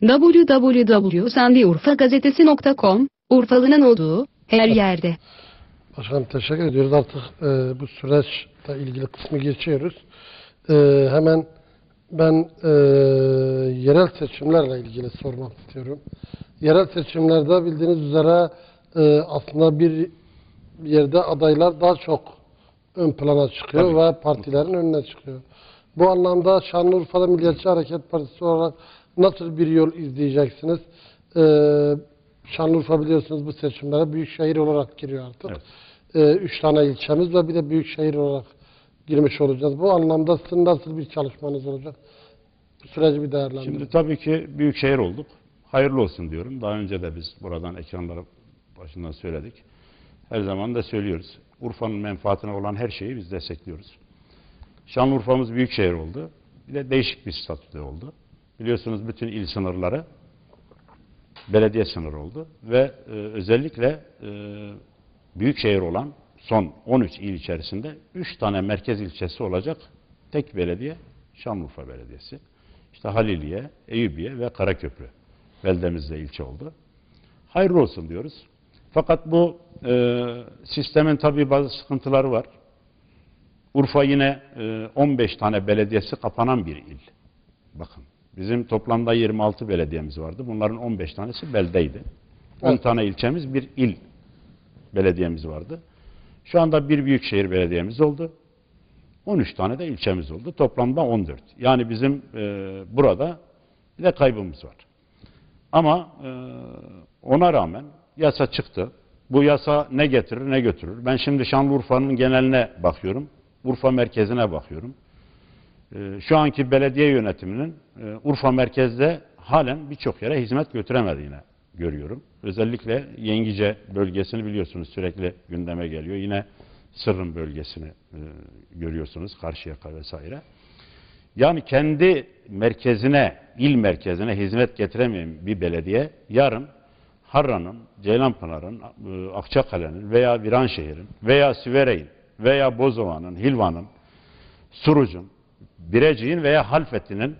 www.sendiurfagazetesi.com, Urfalı'nın olduğu, her yerde. Başkanım teşekkür ediyoruz. Artık e, bu süreçle ilgili kısmı geçiyoruz. E, hemen ben e, yerel seçimlerle ilgili sormak istiyorum. Yerel seçimlerde bildiğiniz üzere e, aslında bir yerde adaylar daha çok ön plana çıkıyor Tabii. ve partilerin önüne çıkıyor. Bu anlamda Şanlıurfa'da Milliyetçi Hareket Partisi olarak nasıl bir yol izleyeceksiniz? E, Şanlıurfa biliyorsunuz bu seçimlere büyük şehir olarak giriyor artık. Evet. Ee, üç tane ilçemiz ve bir de büyük şehir olarak girmiş olacağız. Bu anlamda sizin nasıl bir çalışmanız olacak? Bu süreci bir değerlendirin. Şimdi tabii ki büyük şehir olduk. Hayırlı olsun diyorum. Daha önce de biz buradan ekranları başından söyledik. Her zaman da söylüyoruz. Urfa'nın menfaatine olan her şeyi biz destekliyoruz. Şanlıurfa'mız büyük şehir oldu. Bir de değişik bir statüde oldu. Biliyorsunuz bütün il sınırları belediye sınırı oldu ve e, özellikle e, büyük şehir olan son 13 il içerisinde 3 tane merkez ilçesi olacak tek belediye Şanlıurfa Belediyesi. İşte Haliliye, Eyüpiye ve Karaköprü beldemizde ilçe oldu. Hayırlı olsun diyoruz. Fakat bu e, sistemin tabii bazı sıkıntıları var. Urfa yine e, 15 tane belediyesi kapanan bir il. Bakın bizim toplamda 26 belediyemiz vardı. Bunların 15 tanesi beldeydi. 10 Evet. tane ilçemiz bir il belediyemiz vardı. Şu anda bir büyükşehir belediyemiz oldu. 13 tane de ilçemiz oldu. Toplamda 14. Yani bizim e, burada bir de kaybımız var. Ama e, ona rağmen yasa çıktı. Bu yasa ne getirir ne götürür. Ben şimdi Şanlıurfa'nın geneline bakıyorum. Urfa merkezine bakıyorum. E, şu anki belediye yönetiminin e, Urfa merkezde halen birçok yere hizmet götüremediğini görüyorum. Özellikle Yengice bölgesini biliyorsunuz sürekli gündeme geliyor. Yine Sırrın bölgesini e, görüyorsunuz Karşıyaka vesaire. Yani kendi merkezine, il merkezine hizmet getiremeyen bir belediye yarın Harran'ın, Ceylanpınar'ın, e, Akçakale'nin veya Viranşehir'in veya Süvere'in veya Bozova'nın, Hilvan'ın, Suruc'un, Birecik'in veya Halfeti'nin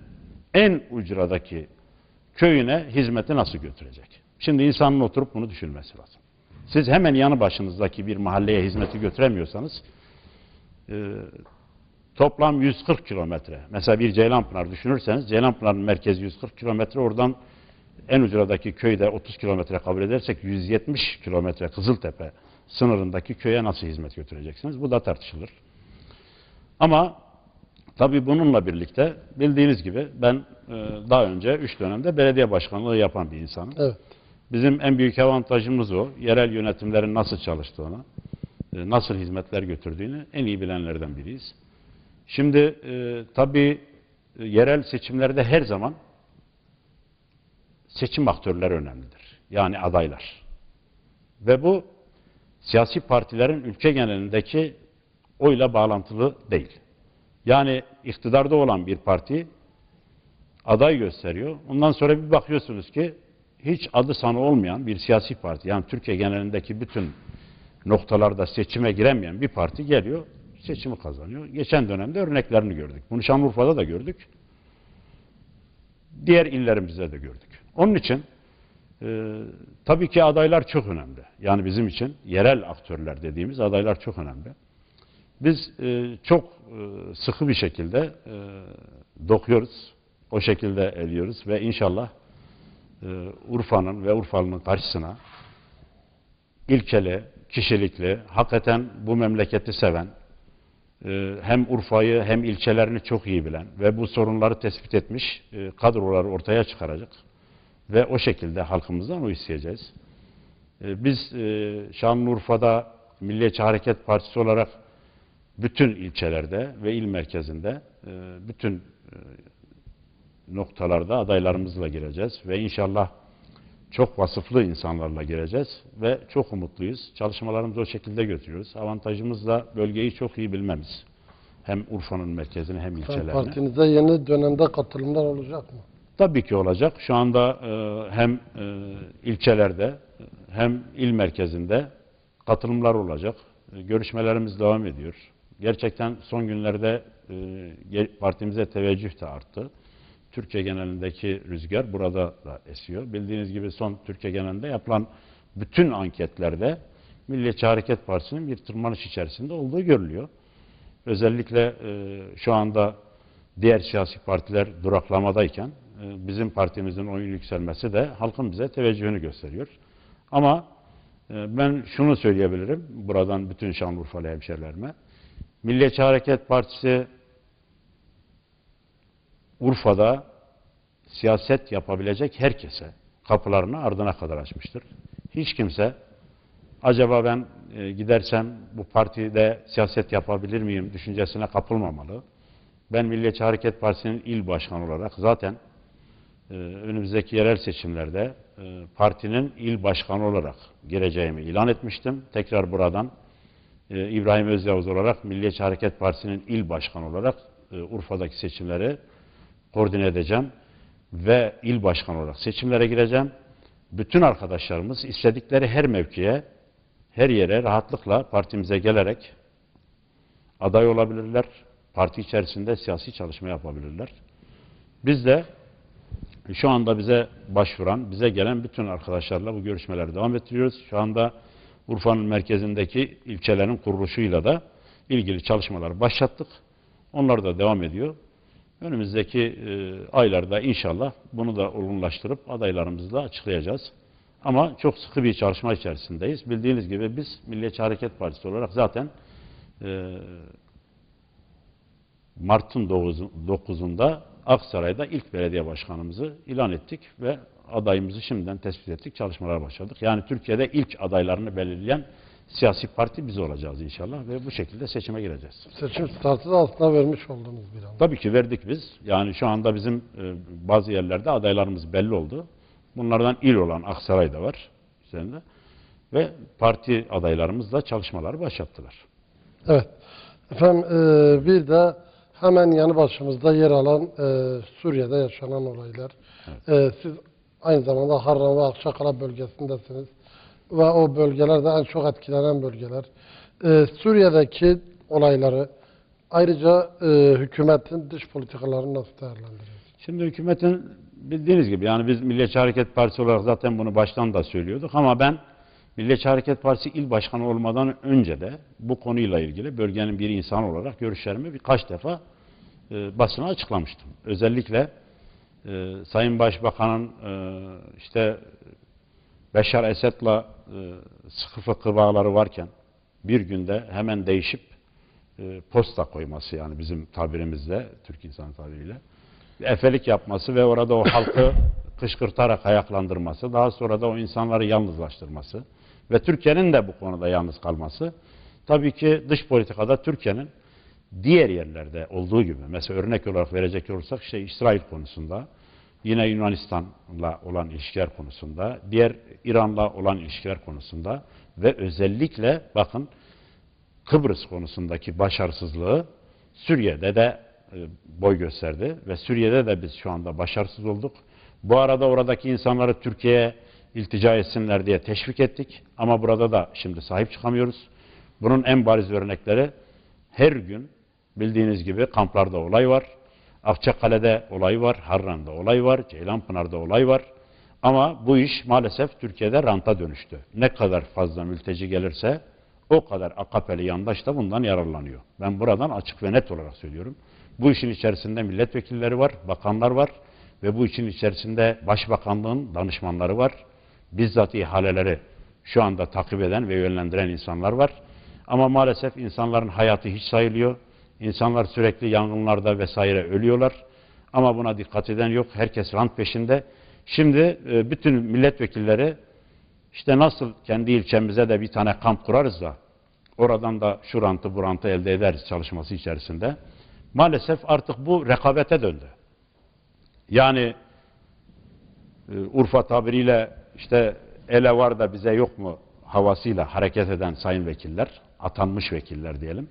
en ucradaki köyüne hizmeti nasıl götürecek? Şimdi insanın oturup bunu düşünmesi lazım. Siz hemen yanı başınızdaki bir mahalleye hizmeti götüremiyorsanız e, toplam 140 kilometre. Mesela bir Ceylanpınar düşünürseniz Ceylanpınar'ın merkezi 140 kilometre oradan en ucradaki köyde 30 kilometre kabul edersek 170 kilometre Kızıltepe sınırındaki köye nasıl hizmet götüreceksiniz? Bu da tartışılır. Ama tabii bununla birlikte bildiğiniz gibi ben e, daha önce 3 dönemde belediye başkanlığı yapan bir insanım. Evet. Bizim en büyük avantajımız o. Yerel yönetimlerin nasıl çalıştığını, e, nasıl hizmetler götürdüğünü en iyi bilenlerden biriyiz. Şimdi e, tabii e, yerel seçimlerde her zaman seçim aktörleri önemlidir. Yani adaylar. Ve bu siyasi partilerin ülke genelindeki oyla bağlantılı değil. Yani iktidarda olan bir parti aday gösteriyor. Ondan sonra bir bakıyorsunuz ki hiç adı sanı olmayan bir siyasi parti yani Türkiye genelindeki bütün noktalarda seçime giremeyen bir parti geliyor seçimi kazanıyor. Geçen dönemde örneklerini gördük. Bunu Şanlıurfa'da da gördük. Diğer illerimizde de gördük. Onun için e, tabii ki adaylar çok önemli. Yani bizim için yerel aktörler dediğimiz adaylar çok önemli. Biz e, çok e, sıkı bir şekilde e, dokuyoruz. O şekilde eliyoruz ve inşallah e, Urfa'nın ve Urfalı'nın karşısına ilkeli, kişilikli, hakikaten bu memleketi seven, e, hem Urfa'yı hem ilçelerini çok iyi bilen ve bu sorunları tespit etmiş e, kadroları ortaya çıkaracak ve o şekilde halkımızdan o isteyeceğiz. E, Biz Şanlıurfa'da Milliyetçi Hareket Partisi olarak bütün ilçelerde ve il merkezinde e, bütün e, noktalarda adaylarımızla gireceğiz ve inşallah çok vasıflı insanlarla gireceğiz ve çok umutluyuz. Çalışmalarımızı o şekilde götürüyoruz. Avantajımız da bölgeyi çok iyi bilmemiz. Hem Urfa'nın merkezini hem ilçelerini. partinize yeni dönemde katılımlar olacak mı? Tabii ki olacak. Şu anda e, hem ilçelerde hem il merkezinde katılımlar olacak. Görüşmelerimiz devam ediyor. Gerçekten son günlerde e, partimize teveccüh de arttı. Türkiye genelindeki rüzgar burada da esiyor. Bildiğiniz gibi son Türkiye genelinde yapılan bütün anketlerde Milliyetçi Hareket Partisi'nin bir tırmanış içerisinde olduğu görülüyor. Özellikle e, şu anda diğer siyasi partiler duraklamadayken e, bizim partimizin oyun yükselmesi de halkın bize teveccühünü gösteriyor. Ama e, ben şunu söyleyebilirim buradan bütün Şanlıurfalı hemşerilerime. Milliyetçi Hareket Partisi Urfa'da siyaset yapabilecek herkese kapılarını ardına kadar açmıştır. Hiç kimse acaba ben e, gidersem bu partide siyaset yapabilir miyim düşüncesine kapılmamalı. Ben Milliyetçi Hareket Partisi'nin il başkanı olarak zaten e, önümüzdeki yerel seçimlerde e, partinin il başkanı olarak gireceğimi ilan etmiştim. Tekrar buradan e, İbrahim Özyavuz olarak Milliyetçi Hareket Partisi'nin il başkanı olarak e, Urfa'daki seçimleri koordine edeceğim ve il başkanı olarak seçimlere gireceğim. Bütün arkadaşlarımız istedikleri her mevkiye, her yere rahatlıkla partimize gelerek aday olabilirler. Parti içerisinde siyasi çalışma yapabilirler. Biz de şu anda bize başvuran, bize gelen bütün arkadaşlarla bu görüşmeleri devam ettiriyoruz. Şu anda Urfa'nın merkezindeki ilçelerin kuruluşuyla da ilgili çalışmalar başlattık. Onlar da devam ediyor. Önümüzdeki e, aylarda inşallah bunu da olgunlaştırıp adaylarımızı da açıklayacağız. Ama çok sıkı bir çalışma içerisindeyiz. Bildiğiniz gibi biz Milliyetçi Hareket Partisi olarak zaten e, Mart'ın 9'unda Aksaray'da ilk belediye başkanımızı ilan ettik ve adayımızı şimdiden tespit ettik, çalışmalara başladık. Yani Türkiye'de ilk adaylarını belirleyen siyasi parti biz olacağız inşallah ve bu şekilde seçime gireceğiz. Seçim startı da aslında vermiş oldunuz bir anda. Tabii ki verdik biz. Yani şu anda bizim e, bazı yerlerde adaylarımız belli oldu. Bunlardan il olan Aksaray da var üzerinde. Ve parti adaylarımız da çalışmaları başlattılar. Evet. Efendim e, bir de hemen yanı başımızda yer alan e, Suriye'de yaşanan olaylar. E, siz aynı zamanda Harran ve Akçakala bölgesindesiniz. Ve o bölgelerde en çok etkilenen bölgeler. E, Suriye'deki olayları ayrıca e, hükümetin dış politikalarını nasıl değerlendiriyorsunuz? Şimdi hükümetin bildiğiniz gibi yani biz Milliyetçi Hareket Partisi olarak zaten bunu baştan da söylüyorduk ama ben Milliyetçi Hareket Partisi il başkanı olmadan önce de bu konuyla ilgili bölgenin bir insan olarak görüşlerimi birkaç defa e, basına açıklamıştım. Özellikle e, Sayın Başbakan'ın e, işte Beşar Esed'la e, sıkı fıkı bağları varken bir günde hemen değişip e, posta koyması yani bizim tabirimizle, Türk insan tabiriyle efelik yapması ve orada o halkı kışkırtarak ayaklandırması, daha sonra da o insanları yalnızlaştırması ve Türkiye'nin de bu konuda yalnız kalması. Tabii ki dış politikada Türkiye'nin diğer yerlerde olduğu gibi mesela örnek olarak verecek olursak işte İsrail konusunda yine Yunanistan'la olan ilişkiler konusunda, diğer İran'la olan ilişkiler konusunda ve özellikle bakın Kıbrıs konusundaki başarısızlığı Suriye'de de e, boy gösterdi ve Suriye'de de biz şu anda başarısız olduk. Bu arada oradaki insanları Türkiye'ye iltica etsinler diye teşvik ettik ama burada da şimdi sahip çıkamıyoruz. Bunun en bariz örnekleri her gün bildiğiniz gibi kamplarda olay var. Akçakale'de olay var, Harran'da olay var, Ceylanpınar'da olay var. Ama bu iş maalesef Türkiye'de ranta dönüştü. Ne kadar fazla mülteci gelirse o kadar AKP'li yandaş da bundan yararlanıyor. Ben buradan açık ve net olarak söylüyorum. Bu işin içerisinde milletvekilleri var, bakanlar var ve bu işin içerisinde başbakanlığın danışmanları var. Bizzat ihaleleri şu anda takip eden ve yönlendiren insanlar var. Ama maalesef insanların hayatı hiç sayılıyor. İnsanlar sürekli yangınlarda vesaire ölüyorlar. Ama buna dikkat eden yok. Herkes rant peşinde. Şimdi e, bütün milletvekilleri işte nasıl kendi ilçemize de bir tane kamp kurarız da oradan da şu rantı bu rantı elde ederiz çalışması içerisinde. Maalesef artık bu rekabete döndü. Yani e, Urfa tabiriyle işte ele var da bize yok mu havasıyla hareket eden sayın vekiller, atanmış vekiller diyelim.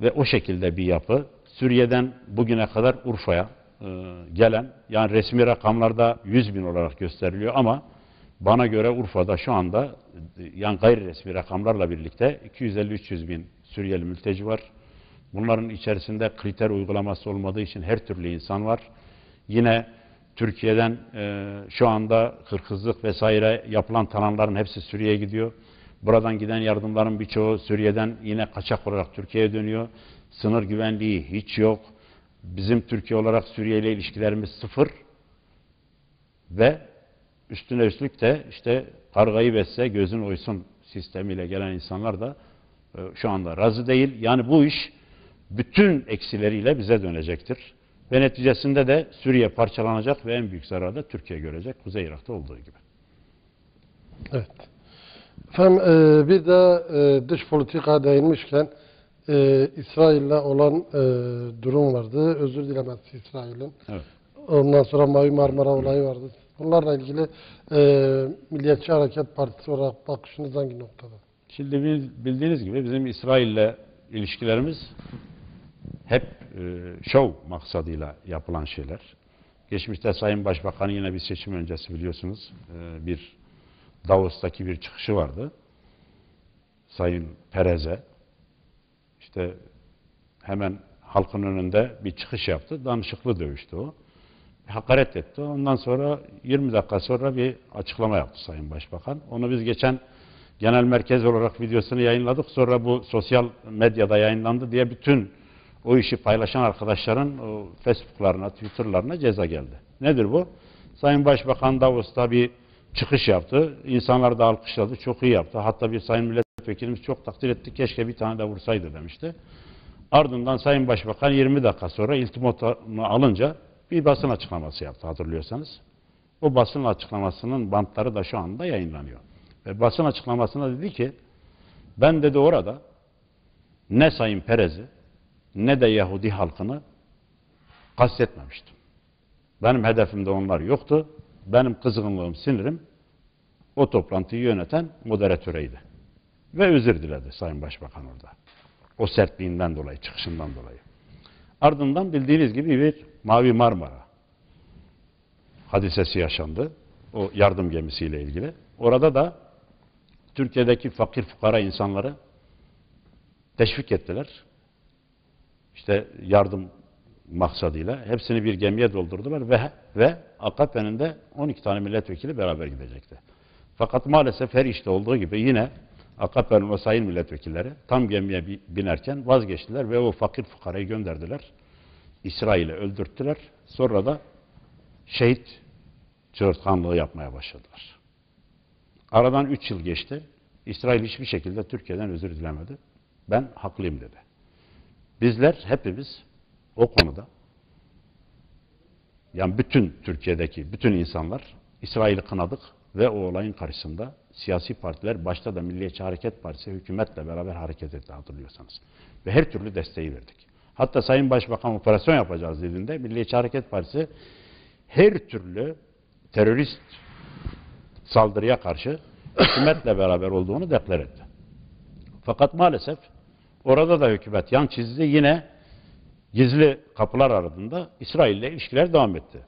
Ve o şekilde bir yapı. Suriye'den bugüne kadar Urfa'ya e, gelen, yani resmi rakamlarda 100 bin olarak gösteriliyor ama bana göre Urfa'da şu anda e, yani gayri resmi rakamlarla birlikte 250-300 bin Suriyeli mülteci var. Bunların içerisinde kriter uygulaması olmadığı için her türlü insan var. Yine Türkiye'den e, şu anda hırkızlık vesaire yapılan tananların hepsi Suriye'ye gidiyor. Buradan giden yardımların birçoğu Suriye'den yine kaçak olarak Türkiye'ye dönüyor. Sınır güvenliği hiç yok. Bizim Türkiye olarak Suriye ile ilişkilerimiz sıfır. Ve üstüne üstlük de işte kargayı besse gözün oysun sistemiyle gelen insanlar da e, şu anda razı değil. Yani bu iş bütün eksileriyle bize dönecektir. Ve neticesinde de Suriye parçalanacak ve en büyük zararı da Türkiye görecek. Kuzey Irak'ta olduğu gibi. Evet. Efendim e, bir de e, dış politika değinmişken e, İsrail'le olan e, durum vardı. Özür dilemesi İsrail'in. Evet. Ondan sonra Mavi Marmara olayı vardı. Bunlarla ilgili e, Milliyetçi Hareket Partisi olarak bakışınız hangi noktada? Şimdi bil- bildiğiniz gibi bizim İsrail'le ilişkilerimiz hep e, şov maksadıyla yapılan şeyler. Geçmişte Sayın Başbakan yine bir seçim öncesi biliyorsunuz e, bir Davos'taki bir çıkışı vardı. Sayın Perez'e işte hemen halkın önünde bir çıkış yaptı. Danışıklı dövüştü o. Hakaret etti. Ondan sonra 20 dakika sonra bir açıklama yaptı Sayın Başbakan. Onu biz geçen genel merkez olarak videosunu yayınladık. Sonra bu sosyal medyada yayınlandı diye bütün o işi paylaşan arkadaşların o Facebook'larına, Twitter'larına ceza geldi. Nedir bu? Sayın Başbakan Davos'ta bir çıkış yaptı. İnsanlar da alkışladı. Çok iyi yaptı. Hatta bir sayın milletvekilimiz çok takdir etti. Keşke bir tane de vursaydı demişti. Ardından Sayın Başbakan 20 dakika sonra iltifatını alınca bir basın açıklaması yaptı hatırlıyorsanız. O basın açıklamasının bantları da şu anda yayınlanıyor. Ve basın açıklamasında dedi ki ben dedi orada ne Sayın Perez'i ne de Yahudi halkını kastetmemiştim. Benim hedefimde onlar yoktu. Benim kızgınlığım, sinirim o toplantıyı yöneten moderatöreydi. Ve özür diledi Sayın Başbakan orada. O sertliğinden dolayı, çıkışından dolayı. Ardından bildiğiniz gibi bir Mavi Marmara hadisesi yaşandı. O yardım gemisiyle ilgili. Orada da Türkiye'deki fakir fukara insanları teşvik ettiler. İşte yardım maksadıyla hepsini bir gemiye doldurdular ve ve AKP'nin de 12 tane milletvekili beraber gidecekti. Fakat maalesef her işte olduğu gibi yine AKP'nin o sayın milletvekilleri tam gemiye bi- binerken vazgeçtiler ve o fakir fukarayı gönderdiler. İsrail'e öldürttüler. Sonra da şehit çığırtkanlığı yapmaya başladılar. Aradan 3 yıl geçti. İsrail hiçbir şekilde Türkiye'den özür dilemedi. Ben haklıyım dedi. Bizler hepimiz o konuda yani bütün Türkiye'deki bütün insanlar İsrail'i kınadık ve o olayın karşısında siyasi partiler başta da Milliyetçi Hareket Partisi hükümetle beraber hareket etti hatırlıyorsanız. Ve her türlü desteği verdik. Hatta Sayın Başbakan operasyon yapacağız dediğinde Milliyetçi Hareket Partisi her türlü terörist saldırıya karşı hükümetle beraber olduğunu deklar etti. Fakat maalesef orada da hükümet yan çizdi. Yine gizli kapılar ardında İsrail ile ilişkiler devam etti.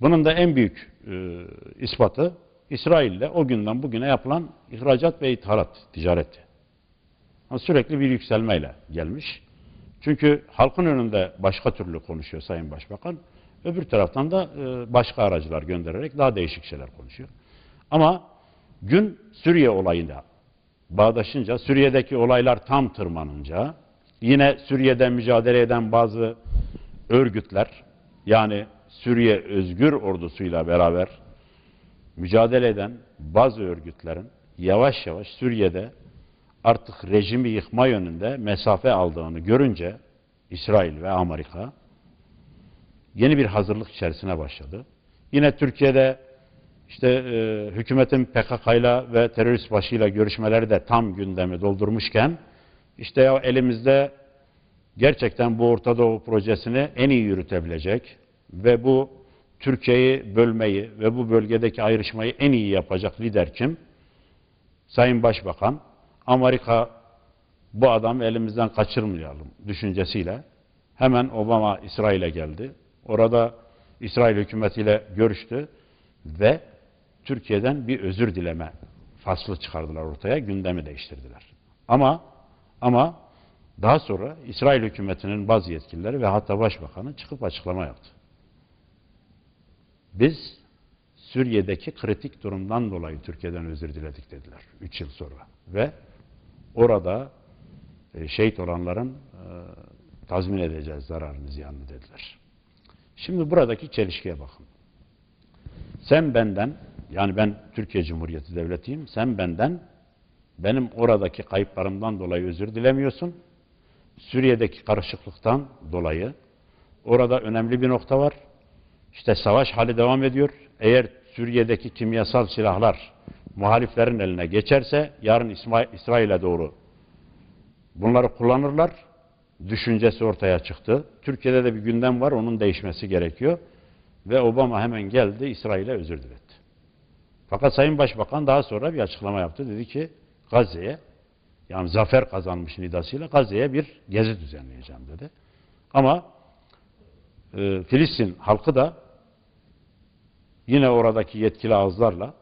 Bunun da en büyük e, ispatı İsrail ile o günden bugüne yapılan ihracat ve ithalat ticareti. Yani sürekli bir yükselmeyle gelmiş. Çünkü halkın önünde başka türlü konuşuyor Sayın Başbakan. Öbür taraftan da e, başka aracılar göndererek daha değişik şeyler konuşuyor. Ama gün Suriye olayına bağdaşınca, Suriye'deki olaylar tam tırmanınca, yine Suriye'de mücadele eden bazı örgütler, yani Suriye Özgür Ordusu'yla beraber mücadele eden bazı örgütlerin yavaş yavaş Suriye'de artık rejimi yıkma yönünde mesafe aldığını görünce İsrail ve Amerika yeni bir hazırlık içerisine başladı. Yine Türkiye'de işte e, hükümetin PKK'yla ve terörist başıyla görüşmeleri de tam gündemi doldurmuşken işte elimizde gerçekten bu Orta Doğu projesini en iyi yürütebilecek ve bu Türkiye'yi bölmeyi ve bu bölgedeki ayrışmayı en iyi yapacak lider kim? Sayın Başbakan, Amerika bu adamı elimizden kaçırmayalım düşüncesiyle hemen Obama İsrail'e geldi. Orada İsrail hükümetiyle görüştü ve Türkiye'den bir özür dileme faslı çıkardılar ortaya, gündemi değiştirdiler. Ama ama daha sonra İsrail hükümetinin bazı yetkilileri ve hatta başbakanı çıkıp açıklama yaptı. Biz Suriye'deki kritik durumdan dolayı Türkiye'den özür diledik dediler 3 yıl sonra. Ve orada e, şehit olanların e, tazmin edeceğiz zararını ziyanını dediler. Şimdi buradaki çelişkiye bakın. Sen benden, yani ben Türkiye Cumhuriyeti Devleti'yim, sen benden benim oradaki kayıplarımdan dolayı özür dilemiyorsun. Suriye'deki karışıklıktan dolayı orada önemli bir nokta var. İşte savaş hali devam ediyor. Eğer Suriye'deki kimyasal silahlar muhaliflerin eline geçerse yarın İsrail'e doğru bunları kullanırlar. Düşüncesi ortaya çıktı. Türkiye'de de bir gündem var. Onun değişmesi gerekiyor. Ve Obama hemen geldi İsrail'e özür diletti. Fakat Sayın Başbakan daha sonra bir açıklama yaptı. Dedi ki Gazze'ye yani zafer kazanmış nidasıyla Gazze'ye bir gezi düzenleyeceğim dedi. Ama e, Filistin halkı da yine oradaki yetkili ağızlarla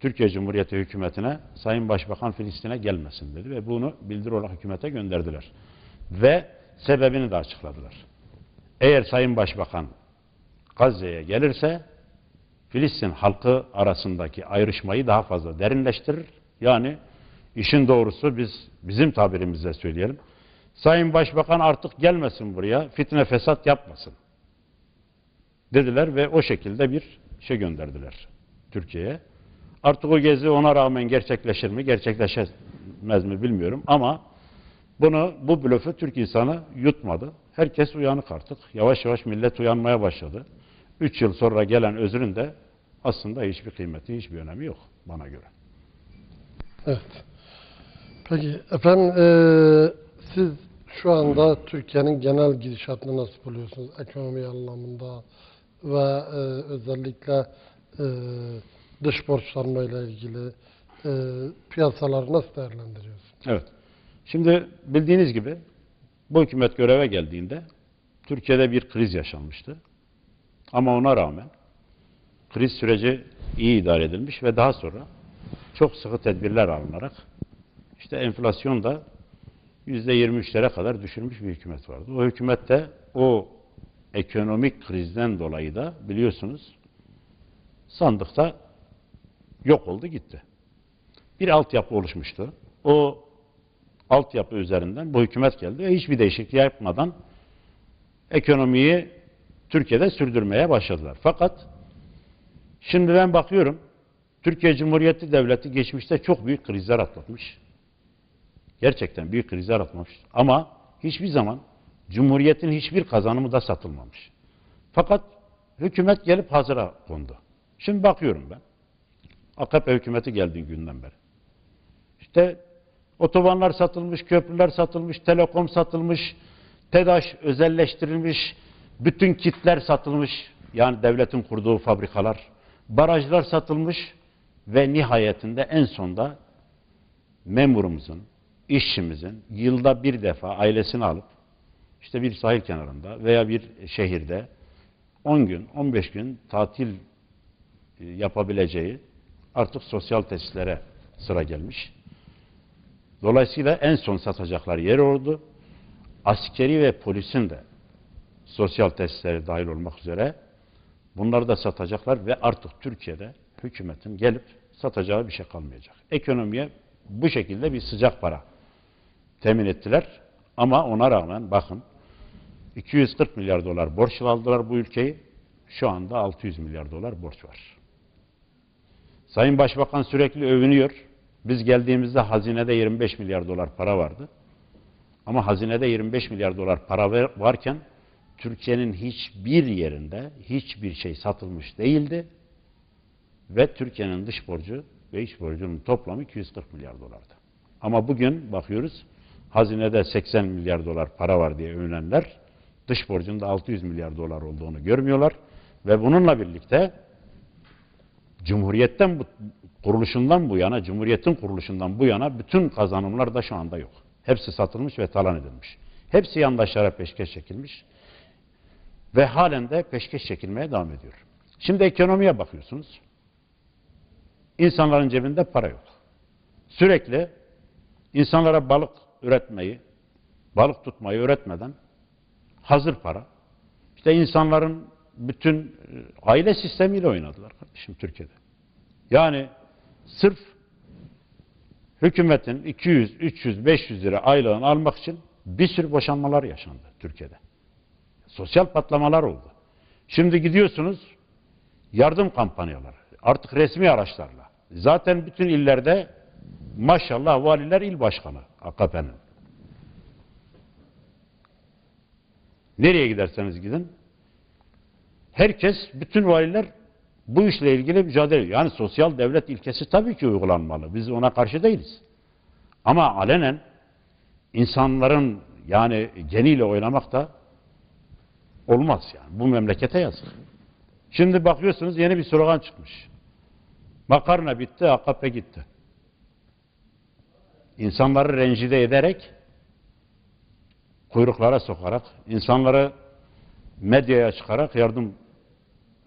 Türkiye Cumhuriyeti hükümetine Sayın Başbakan Filistin'e gelmesin dedi ve bunu bildiri olarak hükümete gönderdiler. Ve sebebini de açıkladılar. Eğer Sayın Başbakan Gazze'ye gelirse Filistin halkı arasındaki ayrışmayı daha fazla derinleştirir. Yani işin doğrusu biz bizim tabirimizle söyleyelim. Sayın Başbakan artık gelmesin buraya, fitne fesat yapmasın. Dediler ve o şekilde bir şey gönderdiler Türkiye'ye. Artık o gezi ona rağmen gerçekleşir mi, gerçekleşmez mi bilmiyorum ama bunu, bu blöfü Türk insanı yutmadı. Herkes uyanık artık. Yavaş yavaş millet uyanmaya başladı. Üç yıl sonra gelen özrün de aslında hiçbir kıymeti, hiçbir önemi yok bana göre. Evet. Peki efendim eee, siz şu anda Türkiye'nin genel gidişatını nasıl buluyorsunuz ekonomi anlamında ve eee, özellikle eee, dış borçlanmayla ilgili eee, piyasaları nasıl değerlendiriyorsunuz? Evet. Şimdi bildiğiniz gibi bu hükümet göreve geldiğinde Türkiye'de bir kriz yaşanmıştı. Ama ona rağmen kriz süreci iyi idare edilmiş ve daha sonra çok sıkı tedbirler alınarak işte enflasyon da %23'lere kadar düşürmüş bir hükümet vardı. O hükümet de o ekonomik krizden dolayı da biliyorsunuz sandıkta yok oldu gitti. Bir altyapı oluşmuştu. O altyapı üzerinden bu hükümet geldi ve hiçbir değişiklik yapmadan ekonomiyi Türkiye'de sürdürmeye başladılar. Fakat şimdi ben bakıyorum Türkiye Cumhuriyeti Devleti geçmişte çok büyük krizler atlatmış. Gerçekten büyük krizler atlatmış. Ama hiçbir zaman Cumhuriyet'in hiçbir kazanımı da satılmamış. Fakat hükümet gelip hazıra kondu. Şimdi bakıyorum ben. AKP hükümeti geldiği günden beri. İşte otobanlar satılmış, köprüler satılmış, telekom satılmış, TEDAŞ özelleştirilmiş, bütün kitler satılmış. Yani devletin kurduğu fabrikalar, barajlar satılmış ve nihayetinde en sonda memurumuzun, işçimizin yılda bir defa ailesini alıp işte bir sahil kenarında veya bir şehirde 10 gün, 15 gün tatil e, yapabileceği artık sosyal tesislere sıra gelmiş. Dolayısıyla en son satacakları yer oldu. Askeri ve polisin de sosyal tesislere dahil olmak üzere bunları da satacaklar ve artık Türkiye'de hükümetin gelip satacağı bir şey kalmayacak. Ekonomiye bu şekilde bir sıcak para temin ettiler. Ama ona rağmen bakın 240 milyar dolar borç aldılar bu ülkeyi. Şu anda 600 milyar dolar borç var. Sayın Başbakan sürekli övünüyor. Biz geldiğimizde hazinede 25 milyar dolar para vardı. Ama hazinede 25 milyar dolar para varken Türkiye'nin hiçbir yerinde hiçbir şey satılmış değildi. Ve Türkiye'nin dış borcu ve iç borcunun toplamı 240 milyar dolardı. Ama bugün bakıyoruz hazinede 80 milyar dolar para var diye övünenler dış borcunda 600 milyar dolar olduğunu görmüyorlar. Ve bununla birlikte Cumhuriyetten bu, kuruluşundan bu yana, Cumhuriyet'in kuruluşundan bu yana bütün kazanımlar da şu anda yok. Hepsi satılmış ve talan edilmiş. Hepsi yandaşlara peşkeş çekilmiş. Ve halen de peşkeş çekilmeye devam ediyor. Şimdi ekonomiye bakıyorsunuz. İnsanların cebinde para yok. Sürekli insanlara balık üretmeyi, balık tutmayı öğretmeden hazır para, işte insanların bütün e, aile sistemiyle oynadılar kardeşim Türkiye'de. Yani sırf hükümetin 200, 300, 500 lira aylığını almak için bir sürü boşanmalar yaşandı Türkiye'de. Sosyal patlamalar oldu. Şimdi gidiyorsunuz yardım kampanyaları. Artık resmi araçlarla. Zaten bütün illerde maşallah valiler il başkanı AKP'nin. Nereye giderseniz gidin. Herkes, bütün valiler bu işle ilgili mücadele ediyor. Yani sosyal devlet ilkesi tabii ki uygulanmalı. Biz ona karşı değiliz. Ama alenen insanların yani geniyle oynamak da olmaz yani. Bu memlekete yazık. Şimdi bakıyorsunuz yeni bir slogan çıkmış. Makarna bitti, AKP gitti. İnsanları rencide ederek, kuyruklara sokarak, insanları medyaya çıkarak yardım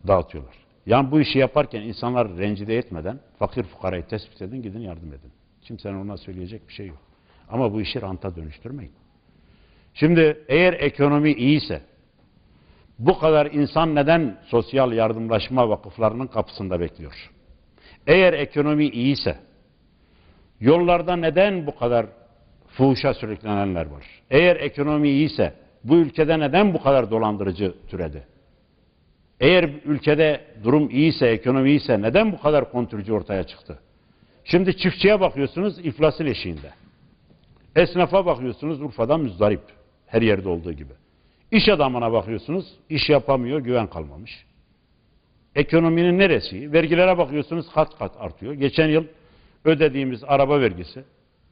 dağıtıyorlar. Yani bu işi yaparken insanları rencide etmeden fakir fukarayı tespit edin, gidin yardım edin. Kimsenin ona söyleyecek bir şey yok. Ama bu işi ranta dönüştürmeyin. Şimdi eğer ekonomi iyiyse, bu kadar insan neden sosyal yardımlaşma vakıflarının kapısında bekliyor? Eğer ekonomi iyiyse, yollarda neden bu kadar fuhuşa sürüklenenler var? Eğer ekonomi iyiyse, bu ülkede neden bu kadar dolandırıcı türedi? Eğer ülkede durum iyiyse, ekonomi iyiyse neden bu kadar kontürcü ortaya çıktı? Şimdi çiftçiye bakıyorsunuz iflasın eşiğinde. Esnafa bakıyorsunuz Urfa'da müzdarip. Her yerde olduğu gibi. İş adamına bakıyorsunuz iş yapamıyor, güven kalmamış. Ekonominin neresi? Vergilere bakıyorsunuz kat kat artıyor. Geçen yıl ödediğimiz araba vergisi,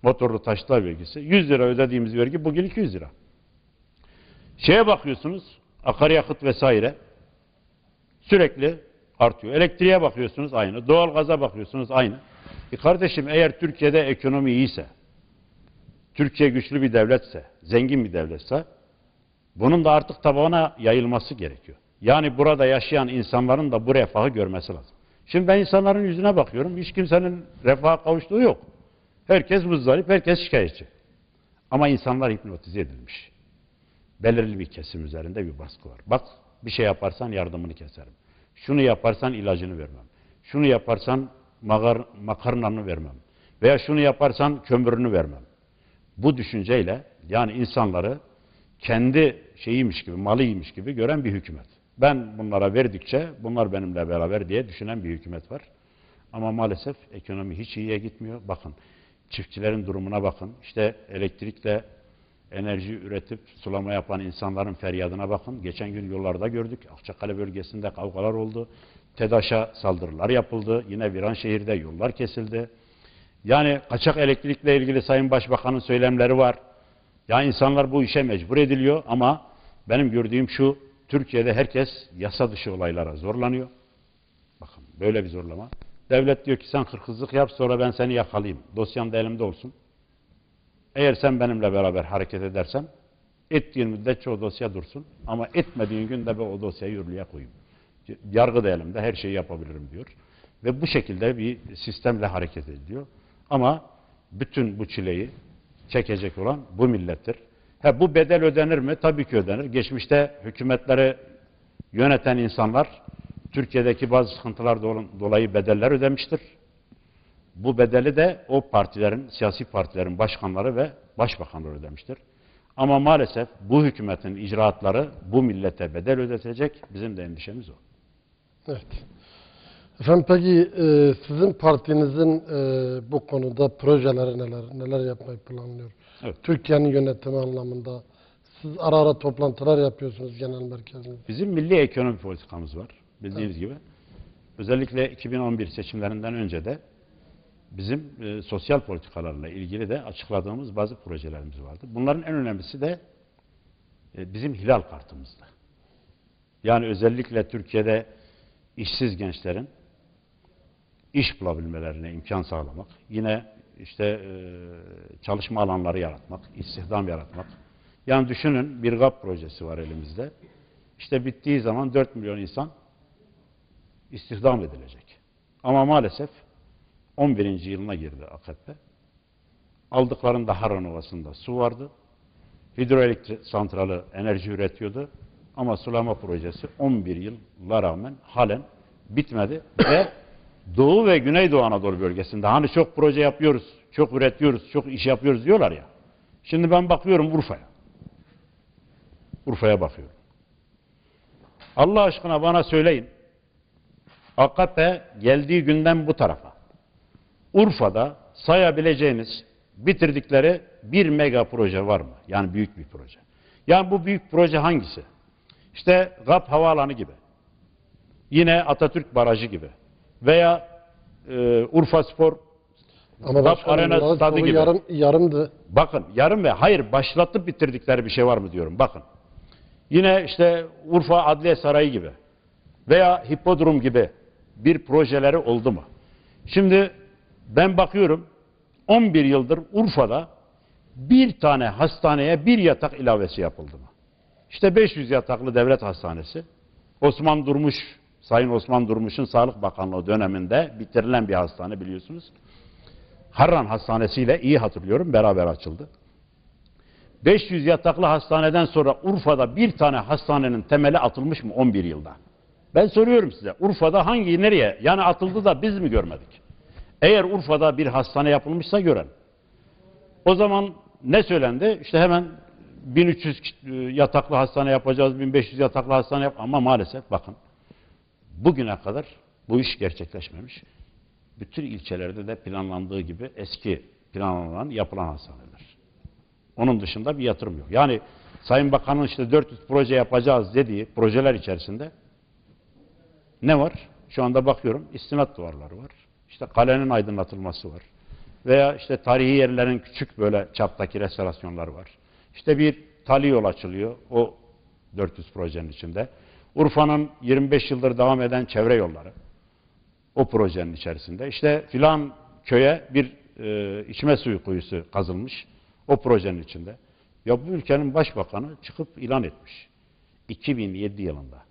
motorlu taşıtlar vergisi, 100 lira ödediğimiz vergi bugün 200 lira. Şeye bakıyorsunuz, akaryakıt vesaire sürekli artıyor. Elektriğe bakıyorsunuz aynı, doğalgaza bakıyorsunuz aynı. E kardeşim eğer Türkiye'de ekonomi iyiyse, Türkiye güçlü bir devletse, zengin bir devletse, bunun da artık tabana yayılması gerekiyor. Yani burada yaşayan insanların da bu refahı görmesi lazım. Şimdi ben insanların yüzüne bakıyorum, hiç kimsenin refaha kavuştuğu yok. Herkes muzdarip, herkes şikayetçi. Ama insanlar hipnotize edilmiş. Belirli bir kesim üzerinde bir baskı var. Bak bir şey yaparsan yardımını keserim. Şunu yaparsan ilacını vermem. Şunu yaparsan magar, makarnanı vermem. Veya şunu yaparsan kömürünü vermem. Bu düşünceyle yani insanları kendi şeyiymiş gibi, malıymış gibi gören bir hükümet. Ben bunlara verdikçe bunlar benimle beraber diye düşünen bir hükümet var. Ama maalesef ekonomi hiç iyiye gitmiyor. Bakın çiftçilerin durumuna bakın. İşte elektrikle enerji üretip sulama yapan insanların feryadına bakın. Geçen gün yollarda gördük. Akçakale bölgesinde kavgalar oldu. TEDAŞ'a saldırılar yapıldı. Yine Viranşehir'de yollar kesildi. Yani kaçak elektrikle ilgili Sayın Başbakan'ın söylemleri var. Ya insanlar bu işe mecbur ediliyor ama benim gördüğüm şu, Türkiye'de herkes yasa dışı olaylara zorlanıyor. Bakın böyle bir zorlama. Devlet diyor ki sen hırsızlık yap sonra ben seni yakalayayım. Dosyan da elimde olsun. Eğer sen benimle beraber hareket edersen ettiğin müddetçe o dosya dursun. Ama etmediğin günde ben o dosyayı yürürlüğe koyayım. Yargı da elimde her şeyi yapabilirim diyor. Ve bu şekilde bir sistemle hareket ediliyor. Ama bütün bu çileyi çekecek olan bu millettir. Ha, bu bedel ödenir mi? Tabii ki ödenir. Geçmişte hükümetleri yöneten insanlar Türkiye'deki bazı sıkıntılar dolayı bedeller ödemiştir. Bu bedeli de o partilerin, siyasi partilerin başkanları ve başbakanları ödemiştir. Ama maalesef bu hükümetin icraatları bu millete bedel ödetecek. Bizim de endişemiz o. Evet. Efendim peki e, sizin partinizin e, bu konuda projeleri neler, neler yapmayı planlıyor? Evet. Türkiye'nin yönetimi anlamında. Siz ara ara toplantılar yapıyorsunuz genel merkezinde. Bizim milli ekonomi politikamız var. Bildiğiniz gibi. Özellikle 2011 seçimlerinden önce de bizim e, sosyal politikalarla ilgili de açıkladığımız bazı projelerimiz vardı. Bunların en önemlisi de e, bizim hilal kartımızdı. Yani özellikle Türkiye'de işsiz gençlerin iş bulabilmelerine imkan sağlamak, yine işte e, çalışma alanları yaratmak, istihdam yaratmak. Yani düşünün bir GAP projesi var elimizde. İşte bittiği zaman 4 milyon insan istihdam edilecek. Ama maalesef 11. yılına girdi AKP. Aldıklarında Harran Ovası'nda su vardı. Hidroelektrik santralı enerji üretiyordu. Ama sulama projesi 11 yıla rağmen halen bitmedi ve Doğu ve Güneydoğu Anadolu bölgesinde hani çok proje yapıyoruz, çok üretiyoruz, çok iş yapıyoruz diyorlar ya. Şimdi ben bakıyorum Urfa'ya. Urfa'ya bakıyorum. Allah aşkına bana söyleyin. AKP geldiği günden bu tarafa. Urfa'da sayabileceğiniz bitirdikleri bir mega proje var mı? Yani büyük bir proje. Yani bu büyük proje hangisi? İşte GAP Havaalanı gibi. Yine Atatürk Barajı gibi. Veya e, Urfa Spor Ama başkanım, Arena Stadı gibi. Yarım, yarımdı. Bakın yarım ve hayır başlatıp bitirdikleri bir şey var mı diyorum. Bakın. Yine işte Urfa Adliye Sarayı gibi veya Hipodrom gibi bir projeleri oldu mu? Şimdi ben bakıyorum 11 yıldır Urfa'da bir tane hastaneye bir yatak ilavesi yapıldı mı? İşte 500 yataklı devlet hastanesi Osman Durmuş, Sayın Osman Durmuş'un Sağlık Bakanlığı döneminde bitirilen bir hastane biliyorsunuz. Harran Hastanesi ile iyi hatırlıyorum beraber açıldı. 500 yataklı hastaneden sonra Urfa'da bir tane hastanenin temeli atılmış mı 11 yılda? Ben soruyorum size. Urfa'da hangi nereye? Yani atıldı da biz mi görmedik? Eğer Urfa'da bir hastane yapılmışsa görelim. O zaman ne söylendi? İşte hemen 1300 yataklı hastane yapacağız, 1500 yataklı hastane yap ama maalesef bakın bugüne kadar bu iş gerçekleşmemiş. Bütün ilçelerde de planlandığı gibi eski planlanan yapılan hastaneler. Onun dışında bir yatırım yok. Yani Sayın Bakan'ın işte 400 proje yapacağız dediği projeler içerisinde ne var? Şu anda bakıyorum istinat duvarları var. İşte kalenin aydınlatılması var. Veya işte tarihi yerlerin küçük böyle çaptaki restorasyonlar var. İşte bir tali yol açılıyor o 400 projenin içinde. Urfa'nın 25 yıldır devam eden çevre yolları o projenin içerisinde. İşte filan köye bir e, içme suyu kuyusu kazılmış o projenin içinde. Ya bu ülkenin başbakanı çıkıp ilan etmiş. 2007 yılında.